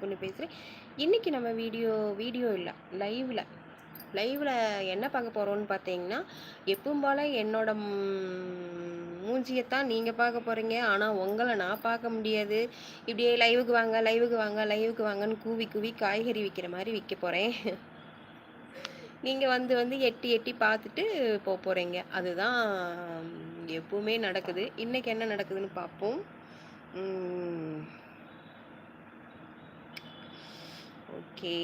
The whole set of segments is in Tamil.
பொண்ணு பேசுகிறேன் இன்றைக்கி நம்ம வீடியோ வீடியோ இல்லை லைவில் லைவில் என்ன பார்க்க போகிறோம்னு பார்த்தீங்கன்னா எப்பவும் போல் என்னோட மூஞ்சியைத்தான் நீங்கள் பார்க்க போகிறீங்க ஆனால் உங்களை நான் பார்க்க முடியாது. இப்படியே லைவுக்கு வாங்க லைவுக்கு வாங்க லைவுக்கு வாங்கன்னு கூவி கூவி காய்கறி விற்கிற மாதிரி விற்க போகிறேன் நீங்கள் வந்து வந்து எட்டி எட்டி பார்த்துட்டு போக போகிறீங்க அதுதான் எப்பவுமே நடக்குது. இன்றைக்கி என்ன நடக்குதுன்னு பார்ப்போம். ஓகே.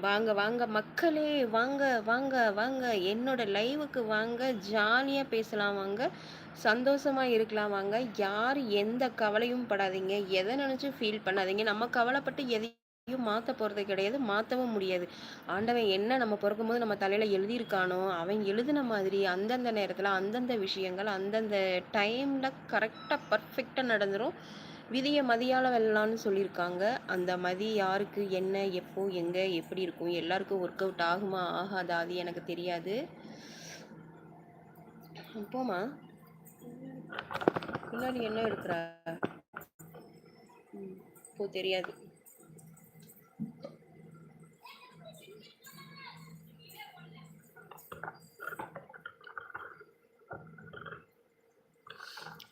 வாங்க வாங்க. மக்களே வாங்க வாங்க வாங்க. என்னோட லைவுக்கு வாங்க. ஜாலியாக பேசலாம் வாங்க. சந்தோஷமாக இருக்கலாம் வாங்க. யார் எந்த கவலையும் படாதீங்க. எதை நினச்சும் ஃபீல் பண்ணாதீங்க. நம்ம கவலைப்பட்டு எதையும் மாற்ற போகிறது கிடையாது. மாற்றவும் முடியாது. ஆண்டவன் என்ன நம்ம பிறக்கும்போது நம்ம தலையில் எழுதியிருக்கானோ அவன் எழுதின மாதிரி அந்தந்த நேரத்தில் அந்தந்த விஷயங்கள் அந்தந்த டைமில் கரெக்டாக பர்ஃபெக்டாக நடந்துடும் விதியை மதியால் வெல்லலாம்னு சொல்லியிருக்காங்க அந்த மதி யாருக்கு என்ன எப்போ எங்கே எப்படி இருக்கும் எல்லாருக்கும் ஒர்க் அவுட் ஆகுமா ஆகாதா அது எனக்கு தெரியாது. போமா முன்னாடி என்ன எடுக்கிறா? இப்போ தெரியாது.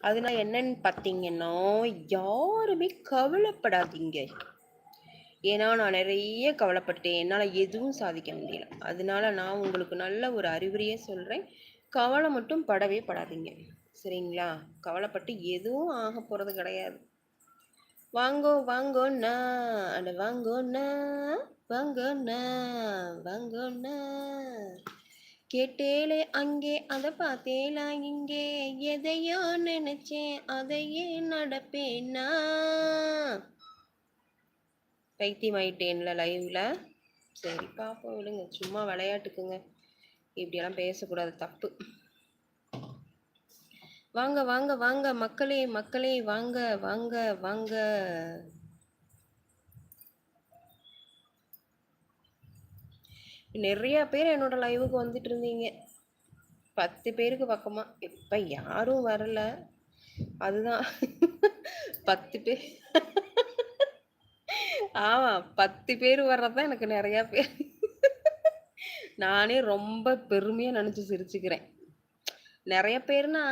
அதனால என்னன்னு பார்த்தீங்கன்னா யாருமே கவலைப்படாதீங்க. ஏன்னா நான் நிறைய கவலைப்பட்டேன் என்னால் எதுவும் சாதிக்க முடியல. அதனால நான் உங்களுக்கு நல்ல ஒரு அறிவுரையே சொல்கிறேன் கவலை மட்டும் படவே படாதீங்க. சரிங்களா? கவலைப்பட்டு எதுவும் ஆக போகிறது கிடையாது. வாங்கோ வாங்கோண்ணா அட வாங்கோண்ணா வாங்கோண்ணா வாங்கோண்ணா கேட்டேலே அங்கே அதை பார்த்தேலா இங்கே எதையோ நினைச்சேன் அதையே நடப்பேனா? பைத்தியம் ஆயிட்டேன்ல லைவ்ல சரி பாப்போம் விடுங்க. சும்மா விளையாட்டுக்குங்க. இப்படியெல்லாம் பேசக்கூடாது தப்பு. வாங்க வாங்க வாங்க மக்களே மக்களே வாங்க வாங்க வாங்க. நிறையா பேர் என்னோடய லைவுக்கு வந்துட்டு இருந்தீங்க. பத்து பேருக்கு பக்கமாக இப்போ யாரும் வரல. அதுதான். பத்து பேர் ஆமாம் பத்து பேர் வர்றதுதான் எனக்கு நிறையா பேர். நானே ரொம்ப பெருமையாக நினச்சி சிரிச்சுக்கிறேன். நிறைய பேர்னா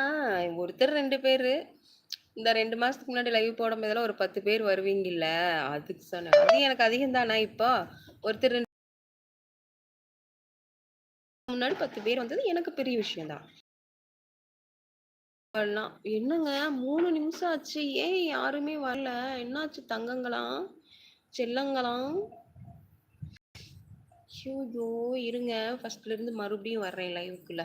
ஒருத்தர் ரெண்டு பேர். இந்த ரெண்டு மாதத்துக்கு முன்னாடி லைவ் போடும்போதெல்லாம் ஒரு பத்து பேர் வருவீங்கல்ல அதுக்கு சொன்னேன். அது எனக்கு அதிகம் இப்போ? ஒருத்தர் முன்னாடி பத்து பேர் வந்தது எனக்கு பெரிய விஷயம் தான். என்னங்க? மூணு நிமிஷம் ஆச்சு. ஏன் யாருமே வரல? என்னாச்சு தங்கங்களாம்? செல்லங்களாம்? ஐயோ இருங்க. ஃபர்ஸ்ட்ல இருந்து மறுபடியும் வர்றேன் லைவுக்குள்ள